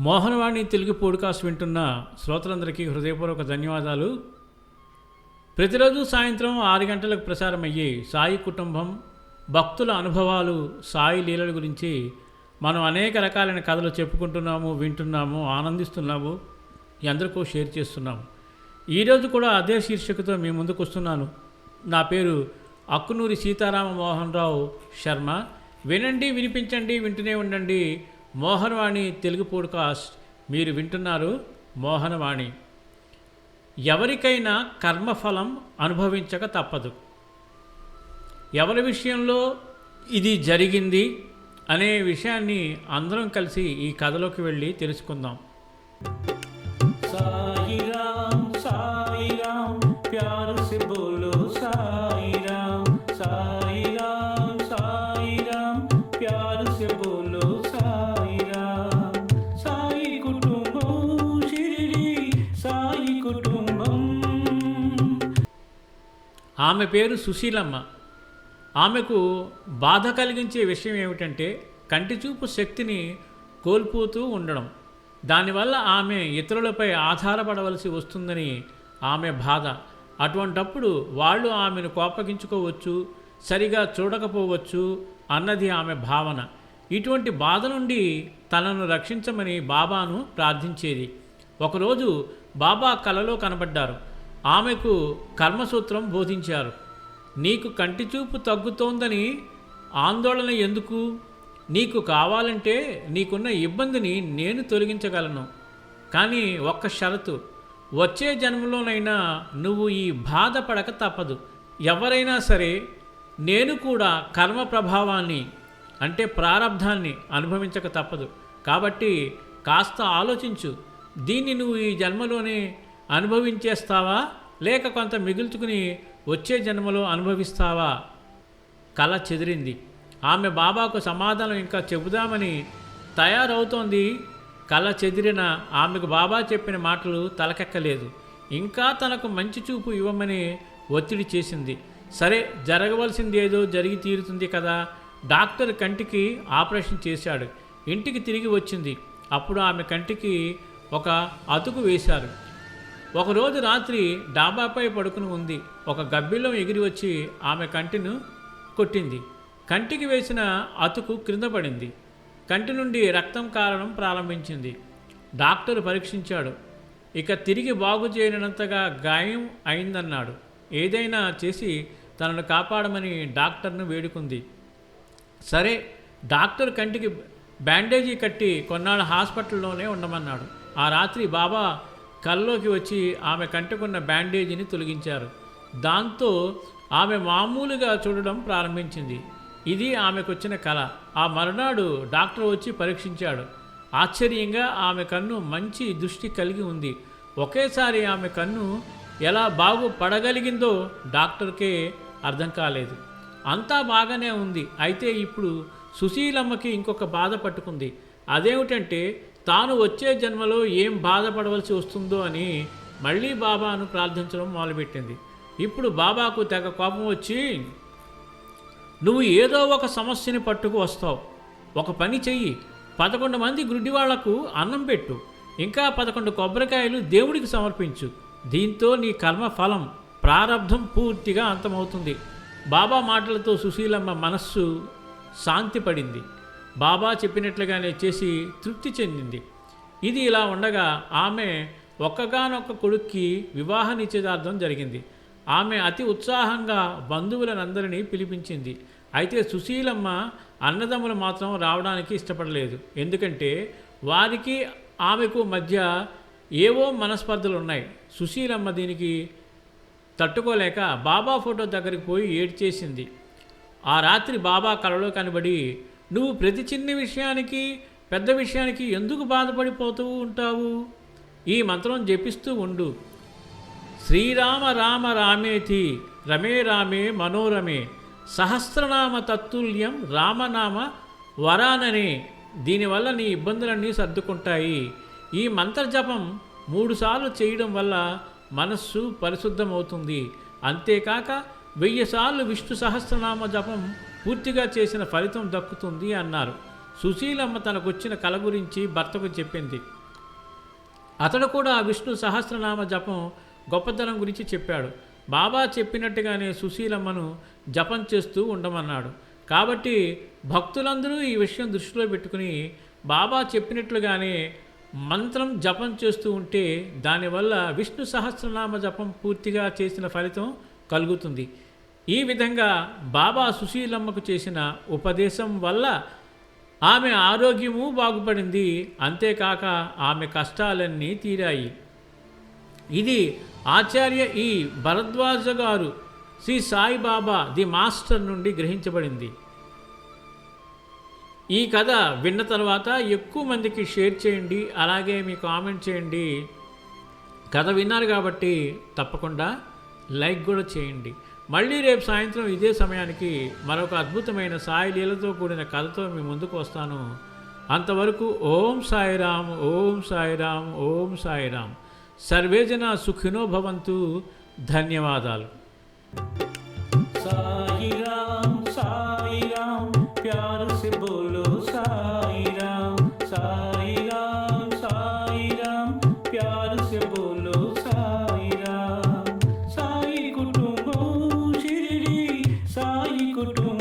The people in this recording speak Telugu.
మోహనవాణి తెలుగు పోడ్కాస్ట్ వింటున్న శ్రోతలందరికీ హృదయపూర్వక ధన్యవాదాలు. ప్రతిరోజు సాయంత్రం ఆరు గంటలకు ప్రసారమయ్యే సాయి కుటుంబం భక్తుల అనుభవాలు సాయి లీలల గురించి మనం అనేక రకాలైన కథలు చెప్పుకుంటున్నాము వింటున్నాము ఆనందిస్తున్నాము ఎందరికో షేర్ చేస్తున్నాము. ఈరోజు కూడా అదే శీర్షికతో మీ ముందుకు వస్తున్నాను. నా పేరు అక్కునూరి సీతారామ మోహన్ రావు శర్మ. వినండి వినిపించండి వింటూనే ఉండండి. మోహనవాణి తెలుగు పోడ్కాస్ట్. మీరు వింటున్నారు మోహనవాణి. ఎవరికైనా కర్మఫలం అనుభవించక తప్పదు. ఎవరి విషయంలో ఇది జరిగింది అనే విషయాన్ని అందరం కలిసి ఈ కథలోకి వెళ్ళి తెలుసుకుందాం. ఆమె పేరు సుశీలమ్మ. ఆమెకు బాధ కలిగించే విషయం ఏమిటంటే కంటి చూపు శక్తిని కోల్పోతూ ఉండడం. దానివల్ల ఆమె ఇతరులపై ఆధారపడవలసి వస్తుందని ఆమె బాధ. అటువంటప్పుడు వాళ్ళు ఆమెను కోపగించుకోవచ్చు సరిగా చూడకపోవచ్చు అన్నది ఆమె భావన. ఇటువంటి బాధ నుండి తనను రక్షించమని బాబాను ప్రార్థించేది. ఒకరోజు బాబా కలలో కనబడ్డారు. ఆమెకు కర్మసూత్రం బోధించారు. నీకు కంటి చూపు తగ్గుతోందని ఆందోళన ఎందుకు? నీకు కావాలంటే నీకున్న ఇబ్బందిని నేను తొలగించగలను. కానీ ఒక్క షరతు వచ్చే జన్మలోనైనా నువ్వు ఈ బాధపడక తప్పదు. ఎవరైనా సరే నేను కూడా కర్మ ప్రభావాన్ని అంటే ప్రారంధాన్ని అనుభవించక తప్పదు. కాబట్టి కాస్త ఆలోచించు దీన్ని నువ్వు ఈ జన్మలోనే అనుభవించేస్తావా? లేక కొంత మిగుల్చుకుని వచ్చే జన్మలో అనుభవిస్తావా? కళ చెదిరింది. ఆమె బాబాకు సమాధానం ఇంకా చెబుదామని తయారవుతోంది. కళ చెదిరిన ఆమెకు బాబా చెప్పిన మాటలు తలకెక్కలేదు. ఇంకా తనకు మంచి చూపు ఇవ్వమని ఒత్తిడి చేసింది. సరే జరగవలసింది ఏదో జరిగి తీరుతుంది కదా? డాక్టర్ కంటికి ఆపరేషన్ చేశాడు. ఇంటికి తిరిగి వచ్చింది. అప్పుడు ఆమె కంటికి ఒక అతుకు వేశారు. ఒకరోజు రాత్రి డాబాపై పడుకుని ఉంది. ఒక గబ్బిలం ఎగిరి వచ్చి ఆమె కంటిను కొట్టింది. కంటికి వేసిన అతుకు క్రింద పడింది. కంటి నుండి రక్తం కారడం ప్రారంభించింది. డాక్టర్ పరీక్షించాడు. ఇక తిరిగి బాగు చేయనంతగా గాయం అయిందన్నాడు. ఏదైనా చేసి తనను కాపాడమని డాక్టర్ను వేడుకుంది. సరే డాక్టర్ కంటికి బ్యాండేజీ కట్టి కొన్నాళ్ళు హాస్పిటల్లోనే ఉండమన్నాడు. ఆ రాత్రి బాబా కల్లోకి వచ్చి ఆమె కంటకున్న బ్యాండేజీని తొలగించారు. దాంతో ఆమె మామూలుగా చూడడం ప్రారంభించింది. ఇది ఆమెకు వచ్చిన కళ ఆ మరునాడు డాక్టర్ వచ్చి పరీక్షించాడు. ఆశ్చర్యంగా ఆమె కన్ను మంచి దృష్టి కలిగి ఉంది. ఒకేసారి ఆమె కన్ను ఎలా బాగుపడగలిగిందో డాక్టర్కే అర్థం కాలేదు. అంతా బాగానే ఉంది. అయితే ఇప్పుడు సుశీలమ్మకి ఇంకొక బాధ పట్టుకుంది. అదేమిటంటే తాను వచ్చే జన్మలో ఏం బాధపడవలసి వస్తుందో అని మళ్ళీ బాబాను ప్రార్థించడం మొదలుపెట్టింది. ఇప్పుడు బాబాకు తెగ కోపం వచ్చి నువ్వు ఏదో ఒక సమస్యని పట్టుకు వస్తావు. ఒక పని చెయ్యి. పదకొండు మంది గుడ్డివాళ్ళకు అన్నం పెట్టు. ఇంకా పదకొండు కొబ్బరికాయలు దేవుడికి సమర్పించు. దీంతో నీ కర్మ ఫలం ప్రారంధం పూర్తిగా అంతమవుతుంది. బాబా మాటలతో సుశీలమ్మ మనస్సు శాంతి పడింది బాబా చెప్పినట్లుగానే చేసి తృప్తి చెందింది. ఇది ఇలా ఉండగా ఆమె ఒక్కగానొక్క కొడుక్కి వివాహ నిశ్చితార్థం జరిగింది. ఆమె అతి ఉత్సాహంగా బంధువులనందరినీ పిలిపించింది. అయితే సుశీలమ్మ అన్నదమ్ములు మాత్రం రావడానికి ఇష్టపడలేదు. ఎందుకంటే వారికి ఆమెకు మధ్య ఏవో మనస్పర్ధలు ఉన్నాయి సుశీలమ్మ దీనికి తట్టుకోలేక బాబా ఫోటో దగ్గరికి పోయి ఏడ్చేసింది. ఆ రాత్రి బాబా కలలో కనబడి నువ్వు ప్రతి చిన్న విషయానికి పెద్ద విషయానికి ఎందుకు బాధపడిపోతూ ఉంటావు? ఈ మంత్రం జపిస్తూ ఉండు. శ్రీరామ రామ రామేతి రమే రామే మనోరమే సహస్రనామ తత్తుల్యం రామనామ వరాననే దీనివల్ల నీ ఇబ్బందులన్నీ సర్దుకుంటాయి. ఈ మంత్రజపం మూడుసార్లు చేయడం వల్ల మనస్సు పరిశుద్ధమవుతుంది. అంతేకాక వెయ్యి సార్లు విష్ణు సహస్రనామ జపం పూర్తిగా చేసిన ఫలితం దక్కుతుంది అన్నారు. సుశీలమ్మ తనకొచ్చిన కల గురించి భర్తకు చెప్పింది. అతడు కూడా విష్ణు సహస్రనామ జపం గొప్పతనం గురించి చెప్పాడు. బాబా చెప్పినట్టుగానే సుశీలమ్మను జపం చేస్తూ ఉండమన్నాడు. కాబట్టి భక్తులందరూ ఈ విషయం దృష్టిలో పెట్టుకుని బాబా చెప్పినట్లుగానే మంత్రం జపం చేస్తూ ఉంటే దానివల్ల విష్ణు సహస్రనామ జపం పూర్తిగా చేసిన ఫలితం కలుగుతుంది. ఈ విధంగా బాబా సుశీలమ్మకు చేసిన ఉపదేశం వల్ల ఆమె ఆరోగ్యము బాగుపడింది. అంతేకాక ఆమె కష్టాలన్నీ తీరాయి. ఇది ఆచార్య ఈ భరద్వాజ గారు శ్రీ సాయిబాబా ది మాస్టర్ నుండి గ్రహించబడింది. ఈ కథ విన్న తర్వాత ఎక్కువ మందికి షేర్ చేయండి అలాగే మీ కామెంట్ చేయండి. కథ విన్నారు కాబట్టి తప్పకుండా లైక్ కూడా చేయండి. మళ్ళీ రేపు సాయంత్రం ఇదే సమయానికి మరొక అద్భుతమైన సాయి లీలతో కూడిన కథతో మీ ముందుకు వస్తాను. అంతవరకు ఓం సాయిరామ్ ఓం సాయిరామ్ ఓం సాయిరామ్ సర్వేజన సుఖినో భవంతు. ధన్యవాదాలు. సాయిరామ్ సాయిరామ్ ప్యారు సి బోలో సాయి. കുട്ടും